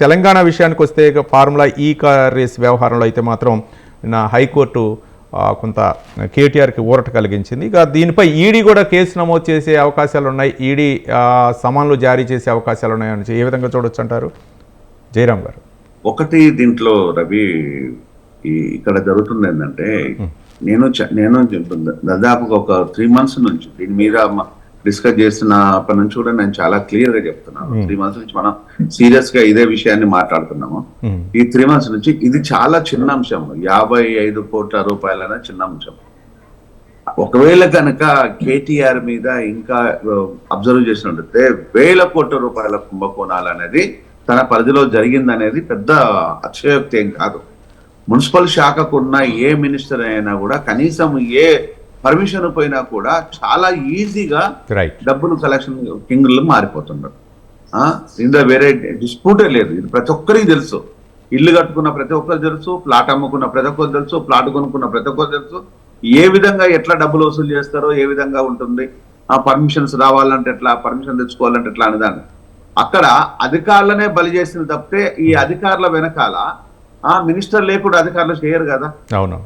తెలంగాణ విషయానికి వస్తే ఫార్ములా ఈ కార్ రేస్ వ్యవహారంలో అయితే మాత్రం నా హైకోర్టు కొంత కేటీఆర్కి ఊరట కలిగించింది. ఇక దీనిపై ఈడీ కూడా కేసు నమోదు చేసే అవకాశాలు ఉన్నాయి. ఈడీ సమన్లు జారీ చేసే అవకాశాలు ఉన్నాయని ఏ విధంగా చూడొచ్చు అంటారు? జయరామ్ గారు. ఒకటి దీంట్లో రవి ఇక్కడ జరుగుతుంది ఏంటంటే నేను నేను దాదాపుగా ఒక త్రీ మంత్స్ నుంచి దీని మీద డిస్కస్ చేస్తున్నప్పటి నుంచి కూడా నేను చాలా క్లియర్గా చెప్తున్నాను త్రీ మంత్స్ నుంచి మనం సీరియస్గా ఇదే విషయాన్ని మాట్లాడుతున్నాము. ఈ త్రీ మంత్స్ నుంచి ఇది చాలా చిన్న అంశం. యాభై ఐదు కోట్ల రూపాయలైన చిన్న అంశం. ఒకవేళ కనుక కేటీఆర్ మీద ఇంకా అబ్జర్వ్ చేసినట్లయితే వేల కోట్ల రూపాయల కుంభకోణాలు అనేది తన పరిధిలో జరిగిందనేది పెద్ద అక్షయోక్తి ఏం కాదు. మున్సిపల్ శాఖకున్న ఏ మినిస్టర్ అయినా కూడా కనీసం ఏ పర్మిషన్ పోయినా కూడా చాలా ఈజీగా డబ్బులు కలెక్షన్ కింగ్లు మారిపోతున్నారు ఇందులో వేరే డిస్ప్యూటే లేదు. ఇది ప్రతి ఒక్కరికి తెలుసు. ఇల్లు కట్టుకున్న ప్రతి ఒక్కరు తెలుసు ప్లాట్ అమ్ముకున్న ప్రతి ఒక్కరు తెలుసు ప్లాట్ కొనుక్కున్న ప్రతి ఒక్కరు తెలుసు. ఏ విధంగా ఎట్లా డబ్బులు వసూలు చేస్తారో ఏ విధంగా ఉంటుంది ఆ పర్మిషన్స్ రావాలంటే ఎట్లా పర్మిషన్ తెచ్చుకోవాలంటే ఎట్లా అనేదాన్ని అక్కడ అధికారులనే బలి చేసింది తప్పితే ఈ అధికారుల వెనకాల ఆ మినిస్టర్ లేకుండా అధికారులు చేయరు కదా? అవును.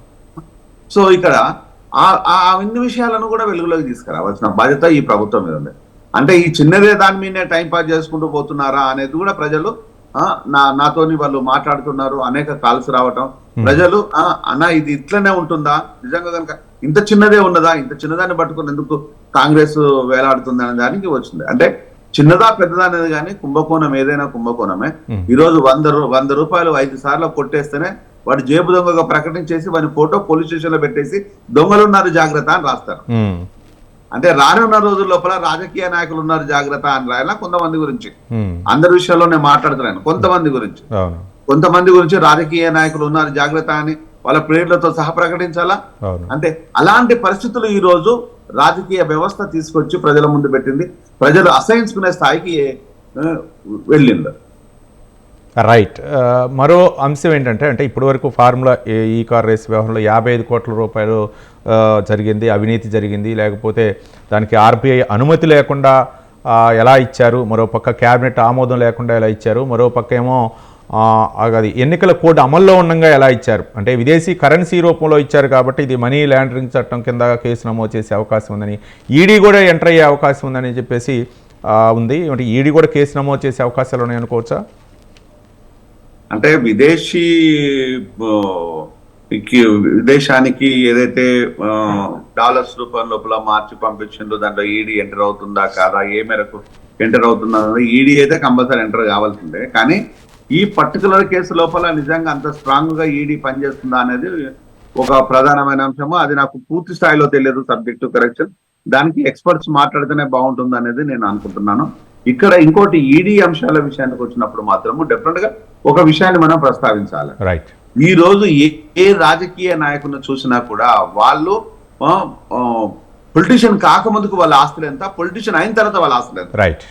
సో ఇక్కడ ఆ ఆ అన్ని విషయాలను కూడా వెలుగులోకి తీసుకురావాల్సిన బాధ్యత ఈ ప్రభుత్వం మీద ఉంది. అంటే ఈ చిన్నదే దాని మీదనే టైం పాస్ చేసుకుంటూ పోతున్నారా అనేది కూడా ప్రజలు ఆ, నా నాతోని వాళ్ళు మాట్లాడుతున్నారు అనేక కాల్స్ రావటం. ప్రజలు ఆ, అన్న ఇది ఇట్లనే ఉంటుందా? నిజంగా కనుక ఇంత చిన్నదే ఉన్నదా? ఇంత చిన్నదాన్ని పట్టుకుని ఎందుకు కాంగ్రెస్ వేలాడుతుంది అనే దానికి వచ్చింది. అంటే చిన్నదా పెద్దదా అనేది కానీ కుంభకోణం ఏదైనా కుంభకోణమే. Hmm. ఈ రోజు వంద వంద రూపాయలు ఐదు సార్లు కొట్టేస్తేనే వాడు జేబు దొంగగా ప్రకటించేసి వాడి ఫోటో పోలీస్ స్టేషన్లో పెట్టేసి దొంగలు ఉన్నారు జాగ్రత్త అని రాస్తారు. అంటే రానున్న రోజుల లోపల రాజకీయ నాయకులు ఉన్నారు జాగ్రత్త అని రాయాలా కొంతమంది గురించి? అందరి విషయాల్లో నేను మాట్లాడుతున్నాను. కొంతమంది గురించి. కొంతమంది గురించి రాజకీయ నాయకులు ఉన్నారు జాగ్రత్త అని వాళ్ళ పేర్లతో సహా ప్రకటించాలా? అంటే అలాంటి పరిస్థితులు ఈ రోజు రాజకీయ వ్యవస్థ తీసుకొచ్చి ప్రజల ముందు పెట్టింది. ప్రజలు అసహించుకునే స్థాయికి వెళ్ళింది. రైట్ uh, మరో అంశం ఏంటంటే అంటే ఇప్పటివరకు ఫార్ములా ఈ కార్ రేస్ వ్యవహారంలో యాభై ఐదు కోట్ల రూపాయలు జరిగింది అవినీతి జరిగింది. లేకపోతే దానికి ఆర్బీఐ అనుమతి లేకుండా ఎలా ఇచ్చారు? మరో పక్క క్యాబినెట్ ఆమోదం లేకుండా ఎలా ఇచ్చారు? మరోపక్క ఏమో అది ఎన్నికల కోడ్ అమల్లో ఉండగా ఎలా ఇచ్చారు? అంటే విదేశీ కరెన్సీ రూపంలో ఇచ్చారు కాబట్టి ఇది మనీ లాండరింగ్ చట్టం కింద కేసు నమోదు చేసే అవకాశం ఉందని ఈడీ కూడా ఎంటర్ అయ్యే అవకాశం ఉందని చెప్పేసి ఉంది. అంటే ఈడీ కూడా కేసు నమోదు చేసే అవకాశాలు ఉన్నాయనుకోవచ్చా? అంటే విదేశీ విదేశానికి ఏదైతే డాలర్స్ రూపం లోపల మార్చి పంపించిందో దాంట్లో ఈడీ ఎంటర్ అవుతుందా కాదా ఏ మేరకు ఎంటర్ అవుతుందా ఈడీ అయితే కంపల్సరీ ఎంటర్ కావాల్సిందే. కానీ ఈ పర్టికులర్ కేసు లోపల నిజంగా అంత స్ట్రాంగ్గా ఈడీ పనిచేస్తుందా అనేది ఒక ప్రధానమైన అంశము. అది నాకు పూర్తి స్థాయిలో తెలియదు సబ్జెక్టు కరెక్షన్. దానికి ఎక్స్పర్ట్స్ మాట్లాడితేనే బాగుంటుంది అనేది నేను అనుకుంటున్నాను. ఇక్కడ ఇంకోటి ఈడీ అంశాల విషయానికి వచ్చినప్పుడు మాత్రము డెఫినెట్గా ఒక విషయాన్ని మనం ప్రస్తావించాలి. రైట్ ఈ రోజు ఏ ఏ రాజకీయ నాయకుని చూసినా కూడా వాళ్ళు పొలిటీషియన్ కాకముందుకు వాళ్ళ ఆస్తులు ఎంత పొలిటీషియన్ అయిన తర్వాత వాళ్ళ ఆస్తులు ఎంత. రైట్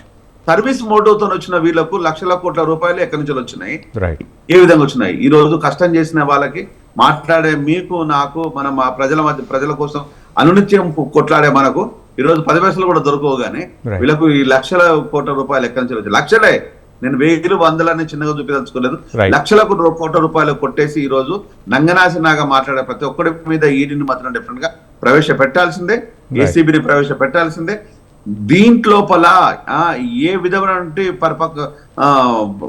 సర్వీస్ మోటోతో వచ్చిన వీళ్ళకు లక్షల కోట్ల రూపాయలు ఎక్కడి నుంచి వచ్చినాయి? రైట్ ఏ విధంగా వచ్చినాయి? ఈ రోజు కష్టం చేసిన వాళ్ళకి మాట్లాడే మీకు నాకు మనం ప్రజల మధ్య ప్రజల కోసం అనునిత్యం కొట్లాడే మనకు ఈ రోజు పది పైసలు కూడా దొరకవు కానీ. వీళ్ళకు ఈ లక్షల కోట్ల రూపాయలు ఎక్కడి నుంచి వచ్చాయి. లక్షలే. నేను వేలు వందలని చిన్నగా చూపించదలుచుకోలేదు. Right. లక్షల కోట్ల రూపాయలు కొట్టేసి ఈ రోజు నంగనాశనాగా మాట్లాడే ప్రతి ఒక్కడి మీద ఈడీని మాత్రం డిఫరెంట్గా ప్రవేశపెట్టాల్సిందే. ఏసీబీని ప్రవేశపెట్టాల్సిందే. దీంట్లోపల ఆ, ఏ విధమైనటువంటి పరపక్క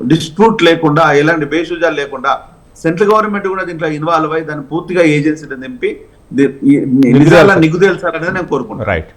డిస్ప్యూట్ లేకుండా ఎలాంటి బేషుజాలు లేకుండా సెంట్రల్ గవర్నమెంట్ కూడా దీంట్లో ఇన్వాల్వ్ అయ్యి దాన్ని పూర్తిగా ఏజెన్సీని నింపి ది- ఈ నిజాల నిగ్గు తేల్చాలనేది నేను కోరుకుంటున్నాను. రైట్